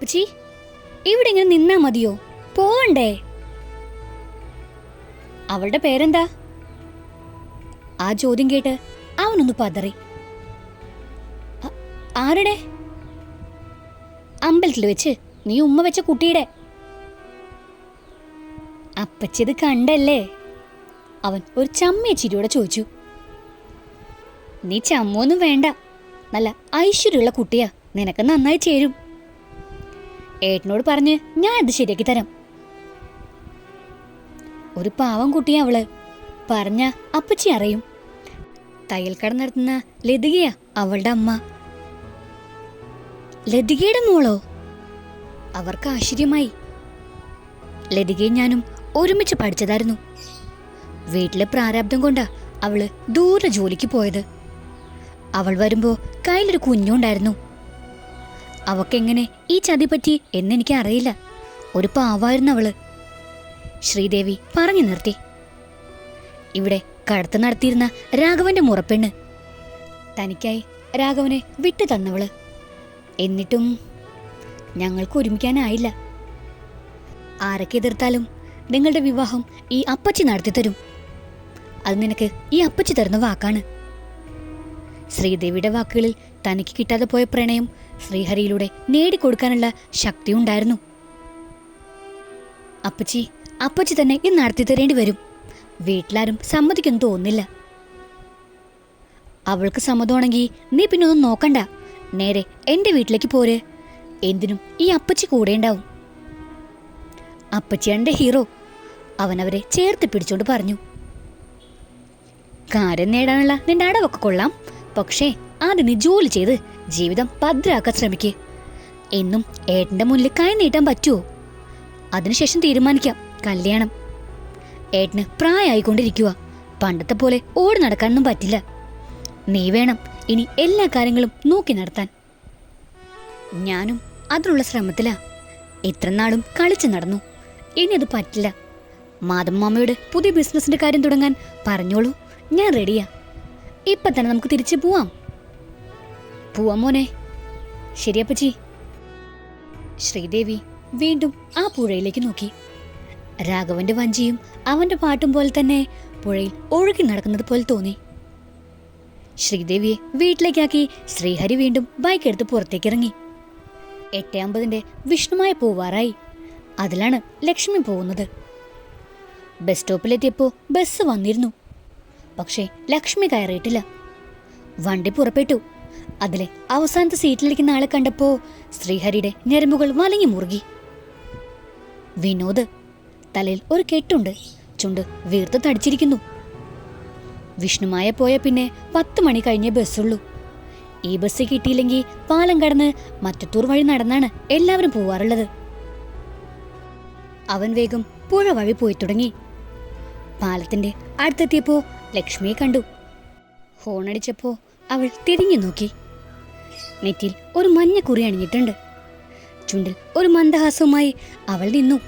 അപ്പച്ചി ഇവിടെ ഇങ്ങനെ നിന്നാ മതിയോ? പോവണ്ടേ? അവളുടെ പേരെന്താ? ആ ചോദ്യം കേട്ട് അവനൊന്ന് പതറി. "അ- ആരുടെ? അമ്പലത്തിൽ വെച്ച്. നീ ഉമ്മ വെച്ച കുട്ടിയുടെ. അപ്പച്ചിത് കണ്ടല്ലേ? അവൻ ഒരു ചമ്മിയ ചിരിയോടെ ചോദിച്ചു. നീ ചമ്മൊന്നും വേണ്ട. നല്ല ഐശ്വര്യമുള്ള കുട്ടിയാ. നിനക്ക് നന്നായി ചേരും. ഏട്ടനോട് പറഞ്ഞ് ഞാൻ അത് ശരിയാക്കി തരാം. ഒരു പാവം കുട്ടിയാ അവൾ. പറഞ്ഞ അപ്പച്ചി അറിയും. തയ്യൽക്കട നടത്തുന്ന ലതികയാ അവളുടെ അമ്മ. ലതികയുടെ മോളോ? അവർക്ക് ആശ്ചര്യമായി. ലതികയും ഞാനും ഒരുമിച്ച് പഠിച്ചതായിരുന്നു. വീട്ടിലെ പ്രാരാബ്ദം കൊണ്ടാ അവൾ ദൂരെ ജോലിക്ക് പോയത്. അവൾ വരുമ്പോ കയ്യിലൊരു കുഞ്ഞുണ്ടായിരുന്നു. അവക്കെങ്ങനെ ഈ ചതി പറ്റി എന്നെനിക്ക് അറിയില്ല ഒരു പാവായിരുന്നു അവൾ. ശ്രീദേവി പറഞ്ഞു നിർത്തി. ഇവിടെ കടത്ത് നടത്തിയിരുന്ന രാഘവന്റെ മുറപ്പെണ്ണ്. തനിക്കായി രാഘവനെ വിട്ടു തന്നവൾ. എന്നിട്ടും ഞങ്ങൾക്ക് ഒരുമിക്കാനായില്ല. ആരൊക്കെ എതിർത്താലും നിങ്ങളുടെ വിവാഹം ഈ അപ്പച്ചി നടത്തി തരും. അത് നിനക്ക് ഈ അപ്പച്ചി തരുന്ന വാക്കാണ്. ശ്രീദേവിയുടെ വാക്കുകളിൽ തനിക്ക് കിട്ടാതെ പോയ പ്രണയം ശ്രീഹരിയിലൂടെ നേടിക്കൊടുക്കാനുള്ള ശക്തി ഉണ്ടായിരുന്നു അപ്പച്ചി അപ്പച്ചി തന്നെ ഇത് നടത്തി തരേണ്ടി വരും. വീട്ടിലാരും സമ്മതിക്കൊന്നും തോന്നില്ല അവൾക്ക് സമ്മതമാണെങ്കിൽ നീ പിന്നെ ഒന്നും നോക്കണ്ട. നേരെ എന്റെ വീട്ടിലേക്ക് പോര്. എന്തിനും ഈ അപ്പച്ചി കൂടെ ഉണ്ടാവും. അപ്പച്ചിയാണ് എന്റെ ഹീറോ അവനവരെ ചേർത്ത് പിടിച്ചോണ്ട് പറഞ്ഞു. കാര്യം നേടാനുള്ള നിന്റെ അടവൊക്കെ കൊള്ളാം. പക്ഷേ ആദ്യം നീ ജോലി ചെയ്ത് ജീവിതം ഭദ്രാക്കാൻ ശ്രമിക്ക്. എന്നും ഏട്ടന്റെ മുന്നിൽ കൈ നീട്ടാൻ പറ്റുമോ അതിനുശേഷം തീരുമാനിക്കാം. കല്യാണം. ഏട്ടന് പ്രായമായിക്കൊണ്ടിരിക്കുക പണ്ടത്തെ പോലെ ഓടി നടക്കാനൊന്നും പറ്റില്ല. നീ വേണം ഇനി എല്ലാ കാര്യങ്ങളും നോക്കി നടത്താൻ. ഞാനും അതിനുള്ള ശ്രമത്തിലാ. ഇത്ര നാളും കളിച്ചു നടന്നു. ഇനി അത് പറ്റില്ല. മാതമ്മാമയോട് പുതിയ ബിസിനസിന്റെ കാര്യം തുടങ്ങാൻ പറഞ്ഞോളൂ. ഞാൻ റെഡിയാ ഇപ്പൊ തന്നെ നമുക്ക് തിരിച്ചു പോവാം. പോവാം മോനെ. ശരിയപ്പച്ചി ശ്രീദേവി വീണ്ടും ആ പുഴയിലേക്ക് നോക്കി. രാഘവന്റെ വഞ്ചിയും അവന്റെ പാട്ടും പോലെ തന്നെ പുഴയിൽ ഒഴുകി നടക്കുന്നത് പോലെ തോന്നി. ശ്രീദേവിയെ വീട്ടിലേക്കാക്കി ശ്രീഹരി വീണ്ടും ബൈക്ക് എടുത്ത് പുറത്തേക്ക് ഇറങ്ങി. എട്ടേ അമ്പതിന്റെ വിഷ്ണുമായ പോവാറായി. അതിലാണ് ലക്ഷ്മി പോകുന്നത്. ബസ് സ്റ്റോപ്പിലെത്തിയപ്പോൾ ബസ് വന്നിരുന്നു. പക്ഷേ ലക്ഷ്മി കയറിയിട്ടില്ല. വണ്ടി പുറപ്പെട്ടു. അതിലെ അവസാനത്തെ സീറ്റിലിരിക്കുന്ന ആളെ കണ്ടപ്പോ ശ്രീഹരിയുടെ ഞരമ്പുകൾ വലങ്ങി മുറുകി. വിനോദ് തലയിൽ ഒരു കെട്ടുണ്ട്. ചുണ്ട് വീർത്ത് തടിച്ചിരിക്കുന്നു. വിഷ്ണുമായ പോയ പിന്നെ പത്ത് മണി കഴിഞ്ഞേ ബസ്സുള്ളൂ. ഈ ബസ് കിട്ടിയില്ലെങ്കിൽ പാലം കടന്ന് മറ്റത്തൂർ വഴി നടന്നാണ് എല്ലാവരും പോവാറുള്ളത്. അവൻ വേഗം പുഴ വഴി പോയി തുടങ്ങി. പാലത്തിന്റെ അടുത്തെത്തിയപ്പോ ലക്ഷ്മിയെ കണ്ടു. ഹോണടിച്ചപ്പോ അവൾ തിരിഞ്ഞു നോക്കി. നെറ്റിൽ ഒരു മഞ്ഞ കുറി അണിഞ്ഞിട്ടുണ്ട്. ചുണ്ടിൽ ഒരു മന്ദഹാസവുമായി അവൾ നിന്നു.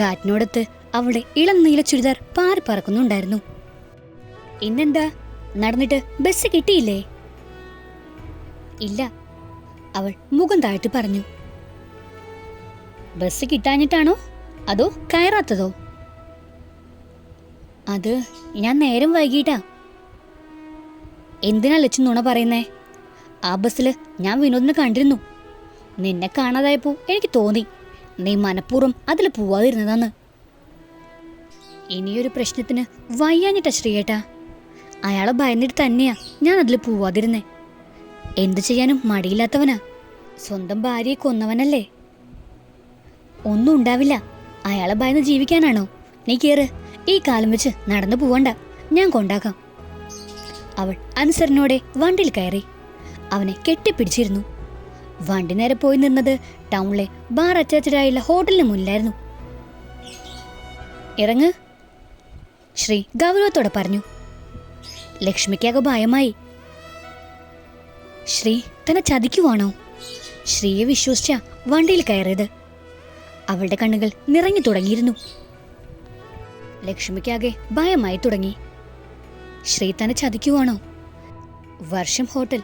കാറ്റിനോടത്ത് അവളുടെ ഇളം നീല ചുരിദാർ പാറി പറക്കുന്നുണ്ടായിരുന്നു. ഇന്നെന്താ? നടന്നിട്ട് ബസ് കിട്ടിയില്ലേ? ഇല്ല അവൾ മുഖം താഴ്ത്തി പറഞ്ഞു. ബസ് കിട്ടാഞ്ഞിട്ടാണോ? അതോ കയറാത്തതോ? അത് ഞാൻ നേരം വൈകിട്ടാ. എന്തിനാ ലച്ചു നുണ പറയുന്നേ? ആ ബസ്സിൽ ഞാൻ വിനോദിനെ കണ്ടിരുന്നു. നിന്നെ കാണാതായപ്പോ എനിക്ക് തോന്നി. നീ മനഃപൂർവം അതിൽ പോവാതിരുന്നതാന്ന്. ഇനിയൊരു പ്രശ്നത്തിന് വയ്യാഞ്ഞിട്ട ശ്രീയേട്ടാ. അയാളെ ഭയന്നിട്ട് തന്നെയാ ഞാൻ അതിൽ പോവാതിരുന്നേ. എന്തു ചെയ്യാനും മടിയില്ലാത്തവനാ. സ്വന്തം ഭാര്യയെ കൊന്നവനല്ലേ. ഒന്നും ഉണ്ടാവില്ല. അയാളെ ഭയന്ന് ജീവിക്കാനാണോ? നീ കയറ് ഈ കാലം വെച്ച് നടന്നു പോവണ്ട. ഞാൻ കൊണ്ടാക്കാം. അവൾ അനുസരണോടെ വണ്ടിയിൽ കയറി. അവനെ കെട്ടിപ്പിടിച്ചിരുന്നു. വണ്ടി നേരെ പോയി നിന്നത് ടൗണിലെ ബാർ അറ്റാച്ചഡായുള്ള ഹോട്ടലിന് മുന്നിലായിരുന്നു. ഇറങ്ങ് ശ്രീ ഗൗരവത്തോടെ പറഞ്ഞു. ലക്ഷ്മിക്കാകെ ഭയമായി. ശ്രീ തന്നെ ചതിക്കുവാണോ? ശ്രീയെ വിശ്വസിച്ച വണ്ടിയിൽ കയറിയത്. അവളുടെ കണ്ണുകൾ നിറഞ്ഞു തുടങ്ങിയിരുന്നു. ലക്ഷ്മിക്കാകെ ഭയമായി തുടങ്ങി. ശ്രീ തന്നെ ചതിക്കുവാണോ? വർഷം ഹോട്ടൽ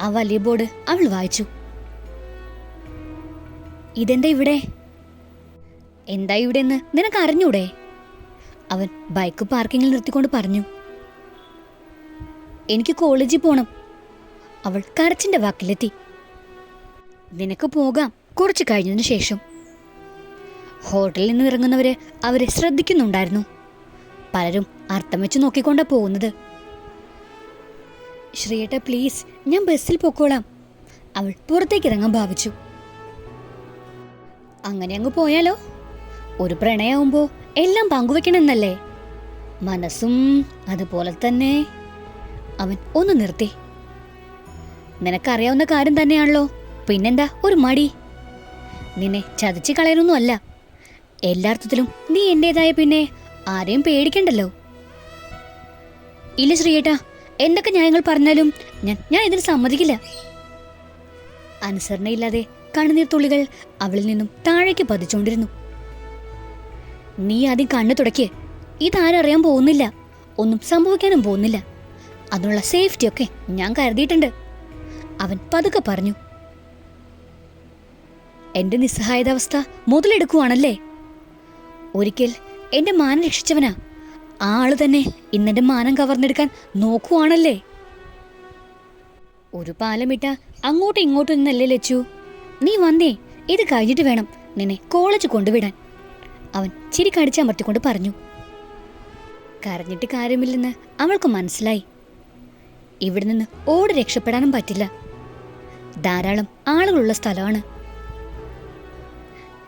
ആ വലിയ ബോർഡ് അവൾ വായിച്ചു. ഇതെന്താ ഇവിടെ? എന്താ ഇവിടെ എന്ന് നിനക്ക് അറിഞ്ഞൂടെ? അവൻ ബൈക്ക് പാർക്കിങ്ങിൽ നിർത്തിക്കൊണ്ട് പറഞ്ഞു. എനിക്ക് കോളേജിൽ പോണം. അവൾ കരച്ചിന്റെ വാക്കിലെത്തി. നിനക്ക് പോകാം. കുറച്ച് കഴിഞ്ഞതിന് ശേഷം. ഹോട്ടലിൽ നിന്ന് ഇറങ്ങുന്നവര് അവരെ ശ്രദ്ധിക്കുന്നുണ്ടായിരുന്നു. പലരും അർത്ഥം വെച്ച് നോക്കിക്കൊണ്ടാ പോകുന്നത്. ശ്രീയേട്ട പ്ലീസ് ഞാൻ ബസ്സിൽ പൊക്കോളാം. അവൾ പുറത്തേക്ക് ഇറങ്ങാൻ ഭാവിച്ചു. അങ്ങനെ അങ്ങ് പോയാലോ? ഒരു പ്രണയാവുമ്പോ എല്ലാം പങ്കുവെക്കണമെന്നല്ലേ? മനസ്സും അതുപോലെ തന്നെ. അവൻ ഒന്ന് നിർത്തി. നിനക്കറിയാവുന്ന കാര്യം തന്നെയാണല്ലോ. പിന്നെന്താ? ഒരു മടി. നിന്നെ ചതിച്ച് കളയാനൊന്നും അല്ല എല്ലാർത്ഥത്തിലും നീ എന്റേതായ പിന്നെ ആരെയും പേടിക്കണ്ടല്ലോ. ഇല്ല ശ്രീയേട്ടാ എന്തൊക്കെ ന്യായങ്ങൾ പറഞ്ഞാലും ഞാൻ ഞാൻ ഇതിന് സമ്മതിക്കില്ല. അനുസരണയില്ലാതെ കണ്ണുനീർ തുള്ളികൾ അവളിൽ നിന്നും താഴേക്ക് പതിച്ചുകൊണ്ടിരുന്നു. നീ ആദ്യം കണ്ണു തുടയ്ക്ക് ഇതാരറിയാൻ പോകുന്നില്ല. ഒന്നും സംഭവിക്കാനും പോകുന്നില്ല. അതിനുള്ള സേഫ്റ്റി ഒക്കെ ഞാൻ കരുതിയിട്ടുണ്ട്. അവൻ പതുക്കെ പറഞ്ഞു. എന്റെ നിസ്സഹായതാവസ്ഥ മുതലെടുക്കുവാണല്ലേ? ഒരിക്കൽ എന്റെ മാനം രക്ഷിച്ചവനാ. ആ ആൾ തന്നെ ഇന്നെന്റെ മാനം കവർന്നെടുക്കാൻ നോക്കുവാണല്ലേ? ഒരു പാലമിട്ട അങ്ങോട്ടും ഇങ്ങോട്ടും നിന്നല്ലേ ലച്ചു? നീ വന്നേ ഇത് കഴിഞ്ഞിട്ട് വേണം നിന്നെ കോളേജ് കൊണ്ടുവിടാൻ. അവൻ ചിരി കടിച്ചമർത്തിക്കൊണ്ട് പറഞ്ഞു. കരഞ്ഞിട്ട് കാര്യമില്ലെന്ന് അവൾക്ക് മനസ്സിലായി. ഇവിടെ നിന്ന് ഓടി രക്ഷപ്പെടാനും പറ്റില്ല. ധാരാളം ആളുകളുള്ള സ്ഥലമാണ്.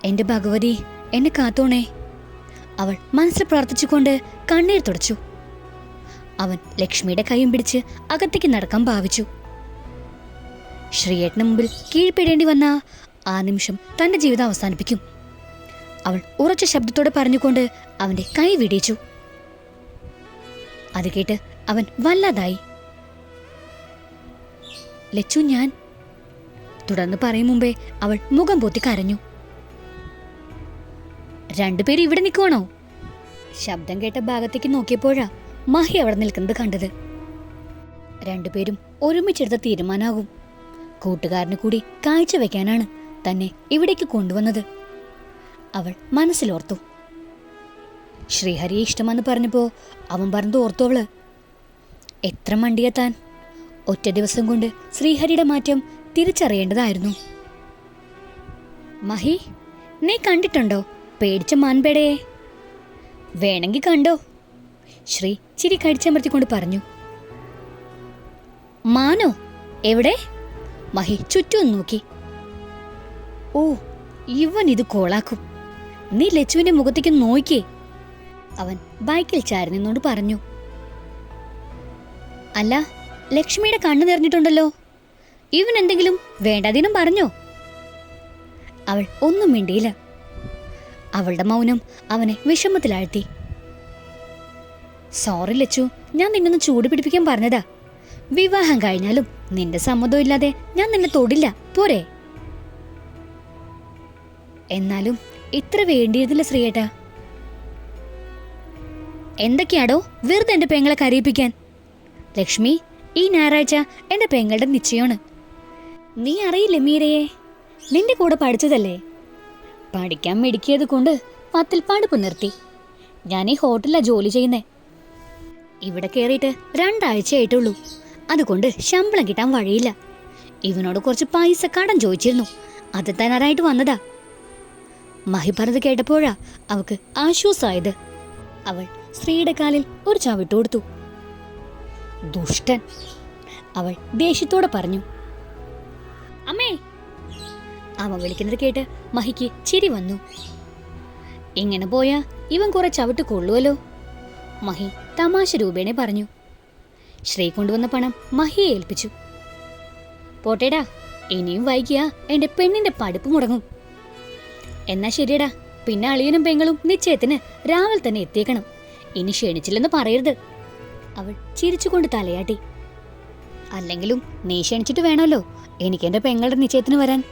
എന്റെ ഭഗവതി എന്നെ കാത്തോണേ. അവൾ മനസ്സിൽ പ്രാർത്ഥിച്ചുകൊണ്ട് കണ്ണീർ തുടച്ചു. അവൻ ലക്ഷ്മിയുടെ കൈയും പിടിച്ച് അകത്തേക്ക് നടക്കാൻ ഭാവിച്ചു. ശ്രീയേട്ടന് മുമ്പിൽ കീഴ്പ്പെടേണ്ടി വന്ന ആ നിമിഷം തന്റെ ജീവിതം അവസാനിപ്പിക്കും. അവൾ ഉറച്ച ശബ്ദത്തോടെ പറഞ്ഞുകൊണ്ട് അവന്റെ കൈ വിടിയിച്ചു. അത് കേട്ട് അവൻ വല്ലാതായി. ലച്ചു ഞാൻ തുടർന്ന് പറയും മുമ്പേ അവൾ മുഖം പൊത്തി കരഞ്ഞു. രണ്ടുപേരും ഇവിടെ നിൽക്കുവാണോ? ശബ്ദം കേട്ട ഭാഗത്തേക്ക് നോക്കിയപ്പോഴാ മഹി അവിടെ നിൽക്കുന്നത് കണ്ടത്. രണ്ടുപേരും ഒരുമിച്ചെടുത്ത തീരുമാനാകും കൂട്ടുകാരന് കൂടി കാഴ്ചവെക്കാനാണ് തന്നെ ഇവിടേക്ക് കൊണ്ടുവന്നത്. അവൾ മനസ്സിലോർത്തു. ശ്രീഹരിയെ ഇഷ്ടമെന്ന് പറഞ്ഞപ്പോൾ അവൻ പറഞ്ഞത് ഓർത്തു എത്ര എത്ര താൻ. ഒറ്റ ദിവസം കൊണ്ട് ശ്രീഹരിയുടെ മാറ്റം തിരിച്ചറിയേണ്ടതായിരുന്നു. മഹി നീ കണ്ടിട്ടുണ്ടോ? പേടിച്ച മാൻപേടയെ. വേണമെങ്കിൽ കണ്ടോ. ശ്രീ ചിരി കടിച്ചമർത്തിക്കൊണ്ട് പറഞ്ഞു. മാനോ എവിടെ? മഹി ചുറ്റും നോക്കി. ഓ ഇവൻ ഇത് കോളാക്കും. നീ ലച്ചുവിന്റെ മുഖത്തേക്ക് നോക്കിയേ. അവൻ ബൈക്കിൽ ചാരി നിന്നോണ്ട് പറഞ്ഞു. അല്ല ലക്ഷ്മിയുടെ കണ്ണു നിറഞ്ഞിട്ടുണ്ടല്ലോ. ഇവൻ എന്തെങ്കിലും വേണ്ടാതീനം പറഞ്ഞോ? അവൾ ഒന്നും മിണ്ടിയില്ല. അവളുടെ മൗനം അവനെ വിഷമത്തിലാഴ്ത്തി. സോറി ലച്ചു ഞാൻ നിന്നൊന്ന് ചൂട് പിടിപ്പിക്കാൻ പറഞ്ഞതാ. വിവാഹം കഴിഞ്ഞാലും നിന്റെ സമ്മതം ഇല്ലാതെ ഞാൻ നിന്നെ തൊടില്ല. പോരെ. എന്നാലും ഇത്ര വേണ്ടിയിരുന്നില്ല ശ്രീയേട്ടാ. എന്തൊക്കെയാടോ വെറുതെ എന്റെ പെങ്ങളെ കരയിപ്പിക്കാൻ? ലക്ഷ്മി ഈ ഞായറാഴ്ച എന്റെ പെങ്ങളുടെ നിശ്ചയമാണ്. നീ അറിയില്ലേ മീരയെ? നിന്റെ കൂടെ പഠിച്ചതല്ലേ? പഠിക്കാൻ മിടുക്കിയത് കൊണ്ട് പത്തിൽപ്പാട് പുനർത്തി നിർത്തി ഞാൻ ഈ ഹോട്ടലിലാ ജോലി ചെയ്യുന്നേ. ഇവിടെ കയറിയിട്ട് രണ്ടാഴ്ചയായിട്ടുള്ളൂ. അതുകൊണ്ട് ശമ്പളം കിട്ടാൻ വഴിയില്ല. ഇവനോട് കുറച്ച് പൈസ കടം ചോദിച്ചിരുന്നു. അത് തരാനായിട്ട് വന്നതാ. മഹി പറഞ്ഞത് കേട്ടപ്പോഴാ അവക്ക് ആശ്വാസമായത് അവൾ സ്ത്രീയുടെ കാലിൽ ഒരു ചവിട്ട് കൊടുത്തു. ദുഷ്ടൻ. അവൾ ദേഷ്യത്തോടെ പറഞ്ഞു. അമ്മേ അവൻ വിളിക്കുന്നത് കേട്ട് മഹിക്ക് ചിരി വന്നു. ഇങ്ങനെ പോയാ ഇവൻ കുറെ ചവിട്ട് കൊള്ളുവല്ലോ? മഹി തമാശ രൂപേണെ പറഞ്ഞു. ശ്രീ കൊണ്ടുവന്ന പണം മഹിയെ ഏൽപ്പിച്ചു. പോട്ടേടാ ഇനിയും വൈകിയ എന്റെ പെണ്ണിന്റെ പടുപ്പ് മുടങ്ങും. എന്നാ ശരിയടാ പിന്നെ അളിയനും പെങ്ങളും നിശ്ചയത്തിന് രാവിലെ തന്നെ എത്തിയേക്കണം. ഇനി ക്ഷണിച്ചില്ലെന്ന് പറയരുത്. അവൾ ചിരിച്ചുകൊണ്ട് തലയാട്ടി. അല്ലെങ്കിലും നീ ക്ഷണിച്ചിട്ട് വേണമല്ലോ എനിക്ക് എന്റെ പെങ്ങളുടെ നിശ്ചയത്തിന് വരാൻ.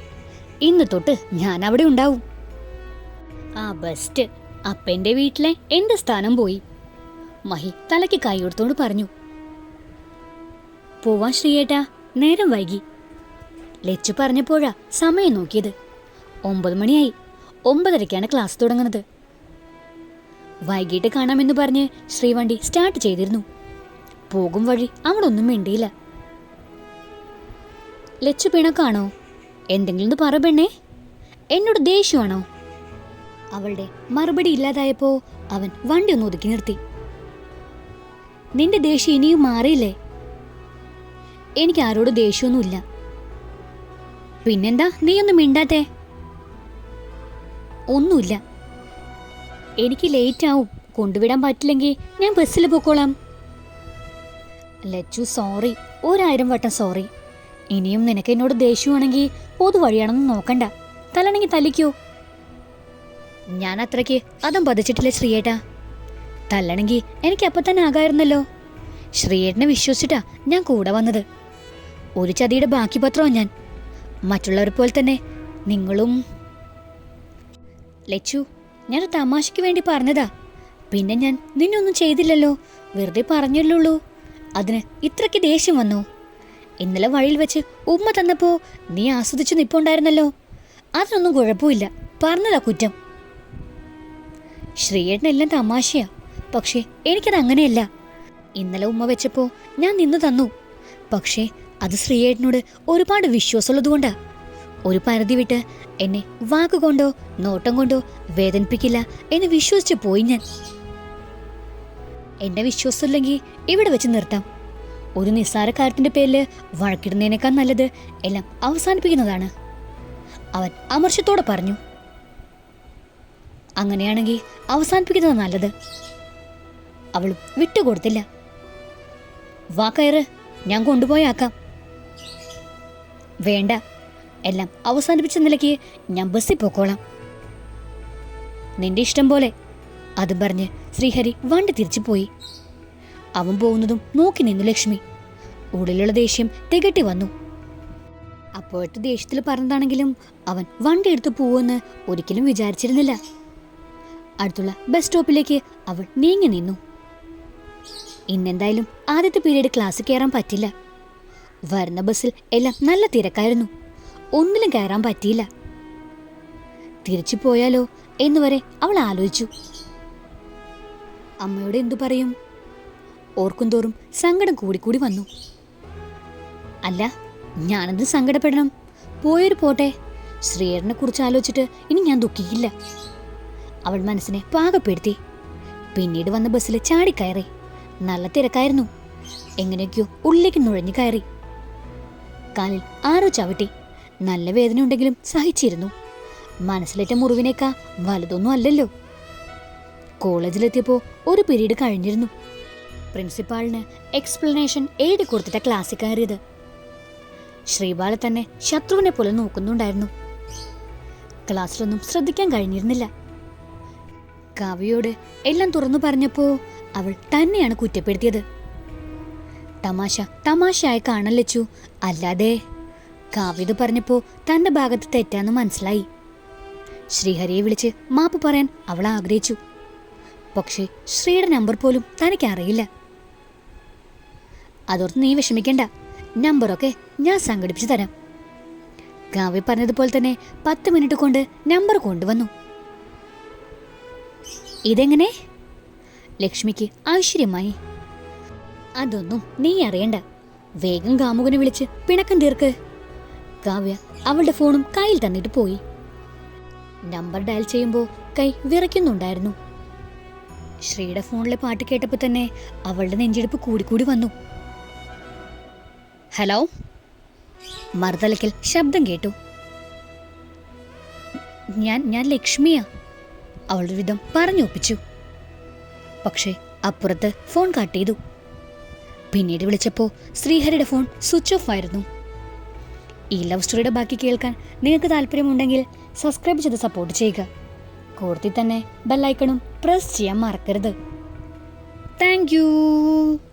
ഇന്ന് തൊട്ട് ഞാൻ അവിടെ ഉണ്ടാവും. ആ ബെസ്റ്റ്. അപ്പന്റെ വീട്ടിലെ എന്റെ സ്ഥാനം പോയി. മഹി തലയ്ക്ക് കൈയെടുത്തോണ്ട് പറഞ്ഞു. പോവാൻ ശ്രീയേട്ടാ നേരം വൈകി. ലച്ചു പറഞ്ഞപ്പോഴാ സമയം നോക്കിയത്. ഒമ്പത് മണിയായി. ഒമ്പതരയ്ക്കാണ് ക്ലാസ് തുടങ്ങുന്നത്. വൈകിട്ട് കാണാമെന്ന് പറഞ്ഞ് ശ്രീവണ്ടി സ്റ്റാർട്ട് ചെയ്തിരുന്നു. പോകും വഴി അവളൊന്നും മിണ്ടിയില്ല. ലച്ചു പിണക്കാണോ? എന്തെങ്കിലും പറ പെണ്ണേ. എന്നോട് ദേഷ്യമാണോ? അവളുടെ മറുപടി ഇല്ലാതായപ്പോ അവൻ വണ്ടി ഒന്ന് ഒതുക്കി നിർത്തി. നിന്റെ ദേഷ്യം ഇനിയും മാറിയില്ലേ? എനിക്ക് ആരോടും ദേഷ്യമൊന്നുമില്ല. പിന്നെന്താ? നീ നീയൊന്നും മിണ്ടാത്തേ? ഒന്നുമില്ല. എനിക്ക് ലേറ്റ് ആവും. കൊണ്ടുവിടാൻ പറ്റില്ലെങ്കിൽ ഞാൻ ബസ്സിൽ പോയിക്കോളാം ലച്ചു സോറി ഒരായിരം വട്ടം സോറി ഇനിയും നിനക്ക് എന്നോട് ദേഷ്യമാണെങ്കിൽ പൊതുവഴിയാണെന്ന് നോക്കണ്ട. തലണെങ്കിൽ തല്ലിക്കോ. ഞാൻ അത്രയ്ക്ക് അതും പതിച്ചിട്ടില്ല ശ്രീയേട്ടാ. തല്ലണെങ്കിൽ എനിക്ക് അപ്പം തന്നെ ആകായിരുന്നല്ലോ ശ്രീയേട്ടനെ വിശ്വസിച്ചിട്ടാ ഞാൻ കൂടെ വന്നത്. ഒരു ചതിയുടെ ബാക്കി പത്രവും ഞാൻ. മറ്റുള്ളവരെ പോലെ തന്നെ നിങ്ങളും. ലച്ചു ഞാൻ തമാശയ്ക്ക് വേണ്ടി പറഞ്ഞതാ. പിന്നെ ഞാൻ നിന്നൊന്നും ചെയ്തില്ലല്ലോ. വെറുതെ പറഞ്ഞല്ലുള്ളൂ അതിന് ഇത്രയ്ക്ക് ദേഷ്യം വന്നു. ഇന്നലെ വഴിയിൽ വെച്ച് ഉമ്മ തന്നപ്പോ നീ ആസ്വദിച്ചു നിപ്പുണ്ടായിരുന്നല്ലോ. അതിനൊന്നും കുഴപ്പമില്ല. പറഞ്ഞതാ കുറ്റം. ശ്രീയേട്ടനെല്ലാം തമാശയാ. പക്ഷേ എനിക്കത് അങ്ങനെയല്ല. ഇന്നലെ ഉമ്മ വെച്ചപ്പോ ഞാൻ നിന്നു തന്നു. പക്ഷേ അത് ശ്രീയേട്ടനോട് ഒരുപാട് വിശ്വാസമുള്ളതുകൊണ്ടാ ഒരു പരിധി വിട്ട് എന്നെ വാക്കുകൊണ്ടോ നോട്ടം കൊണ്ടോ വേദനിപ്പിക്കില്ല എന്ന് വിശ്വസിച്ച് പോയി ഞാൻ. എന്നെ വിശ്വാസമില്ലെങ്കിൽ ഇവിടെ വെച്ച് നിർത്താം. ഒരു നിസ്സാര കാര്യത്തിന്റെ പേരിൽ വഴക്കിടുന്നതിനേക്കാൾ നല്ലത് എല്ലാം അവസാനിപ്പിക്കുന്നതാണ്. അവൻ അമർഷത്തോടെ പറഞ്ഞു അങ്ങനെയാണെങ്കിൽ അവസാനിപ്പിക്കുന്നത് നല്ലത്. അവൾ വിട്ടുകൊടുത്തില്ല. വാ ഞാൻ കൊണ്ടുപോയാക്കാം വേണ്ട എല്ലാം അവസാനിപ്പിച്ച നിലയ്ക്ക് ഞാൻ ബസ്സിൽ പോക്കോളാം. നിന്റെ ഇഷ്ടം പോലെ അതും പറഞ്ഞ് ശ്രീഹരി വണ്ടി തിരിച്ചു പോയി അവൻ പോകുന്നതും നോക്കി നിന്നു ലക്ഷ്മി. ഉള്ളിലുള്ള ദേഷ്യം തികട്ടി വന്നു. അപ്പോഴത്തെ ദേഷ്യത്തിൽ പറഞ്ഞതാണെങ്കിലും അവൻ വണ്ടി എടുത്തു പോവുമെന്ന് ഒരിക്കലും വിചാരിച്ചിരുന്നില്ല. അടുത്തുള്ള ബസ് സ്റ്റോപ്പിലേക്ക് അവൾ നീങ്ങി നിന്നു. ഇന്നെന്തായാലും ആദ്യത്തെ പീരീഡ് ക്ലാസ് കയറാൻ പറ്റില്ല. വരുന്ന ബസ്സിൽ എല്ലാം നല്ല തിരക്കായിരുന്നു. ഒന്നിലും കയറാൻ പറ്റിയില്ല. തിരിച്ചു പോയാലോ എന്നുവരെ അവൾ ആലോചിച്ചു. അമ്മയോട് എന്തു പറയും? ഓർക്കും തോറും സങ്കടം കൂടിക്കൂടി വന്നു. അല്ല ഞാനെന്ത് സങ്കടപ്പെടണം? പോയൊരു പോട്ടെ. ശ്രീയറിനെ കുറിച്ച് ആലോചിച്ചിട്ട് ഇനി ഞാൻ ദുഃഖിക്കില്ല. അവൾ മനസ്സിനെ പാകപ്പെടുത്തി. പിന്നീട് വന്ന ബസ്സിൽ ചാടിക്കയറി നല്ല തിരക്കായിരുന്നു. എങ്ങനെയൊക്കെയോ ഉള്ളിലേക്ക് നുഴഞ്ഞു കയറി. കാലിൽ ആരോ ചവിട്ടി. നല്ല വേദന ഉണ്ടെങ്കിലും സഹിച്ചിരുന്നു. മനസ്സിലേറ്റ മുറിവിനേക്കാ വലുതൊന്നും അല്ലല്ലോ. കോളേജിലെത്തിയപ്പോൾ ഒരു പീരീഡ് കഴിഞ്ഞിരുന്നു. പ്രിൻസിപ്പാളിന് എക്സ്പ്ലനേഷൻ എഴുതി കൊടുത്തിട്ട ക്ലാസ്സിൽ കയറിയത് ശ്രീബാല തന്നെ ശത്രുവിനെ പോലെ നോക്കുന്നുണ്ടായിരുന്നു. ക്ലാസ്സിലൊന്നും ശ്രദ്ധിക്കാൻ കഴിഞ്ഞിരുന്നില്ല. കാവ്യയോട് എല്ലാം തുറന്നു പറഞ്ഞപ്പോ അവൾ തന്നെയാണ് കുറ്റപ്പെടുത്തിയത്. തമാശ തമാശയായി കാണലച്ചു അല്ലാതെ കാവ്യത് പറഞ്ഞപ്പോ തന്റെ ഭാഗത്ത് തെറ്റാന്ന് മനസ്സിലായി. ശ്രീഹരിയെ വിളിച്ച് മാപ്പ് പറയാൻ അവൾ ആഗ്രഹിച്ചു. പക്ഷേ ശ്രീയുടെ നമ്പർ പോലും തനിക്ക് അറിയില്ല അതോർത്ത് നീ വിഷമിക്കണ്ട. നമ്പറൊക്കെ ഞാൻ സംഘടിപ്പിച്ചു തരാം. കാവ്യ പറഞ്ഞതുപോലെ തന്നെ പത്ത് മിനിറ്റ് കൊണ്ട് നമ്പർ കൊണ്ടുവന്നു. ഇതെങ്ങനെ? ലക്ഷ്മിക്ക് ആശ്ചര്യമായി അതൊന്നും നീ അറിയണ്ട. വേഗം കാമുകനെ വിളിച്ച് പിണക്കം തീർക്ക്. കാവ്യ അവളുടെ ഫോണും കയ്യിൽ തന്നിട്ട് പോയി. നമ്പർ ഡയൽ ചെയ്യുമ്പോൾ കൈ വിറയ്ക്കുന്നുണ്ടായിരുന്നു. ശ്രീയുടെ ഫോണിലെ പാട്ട് കേട്ടപ്പോൾ തന്നെ അവളുടെ നെഞ്ചെടുപ്പ് കൂടിക്കൂടി വന്നു. ഹലോ? മറുതലയ്ക്കൽ ശബ്ദം കേട്ടു. ഞാൻ ഞാൻ ലക്ഷ്മിയാ. അവളൊരു വിധം പറഞ്ഞൊപ്പിച്ചു പക്ഷേ അപ്പുറത്ത് ഫോൺ കട്ട് ചെയ്തു. പിന്നീട് വിളിച്ചപ്പോൾ ശ്രീഹരിയുടെ ഫോൺ സ്വിച്ച് ഓഫ് ആയിരുന്നു. ഈ ലവ് സ്റ്റോറിയുടെ ബാക്കി കേൾക്കാൻ നിങ്ങൾക്ക് താല്പര്യമുണ്ടെങ്കിൽ സബ്സ്ക്രൈബ് ചെയ്ത് സപ്പോർട്ട് ചെയ്യുക. കൂടുതൽ തന്നെ ബെല്ലൈക്കണും പ്രസ് ചെയ്യാൻ മറക്കരുത്. താങ്ക്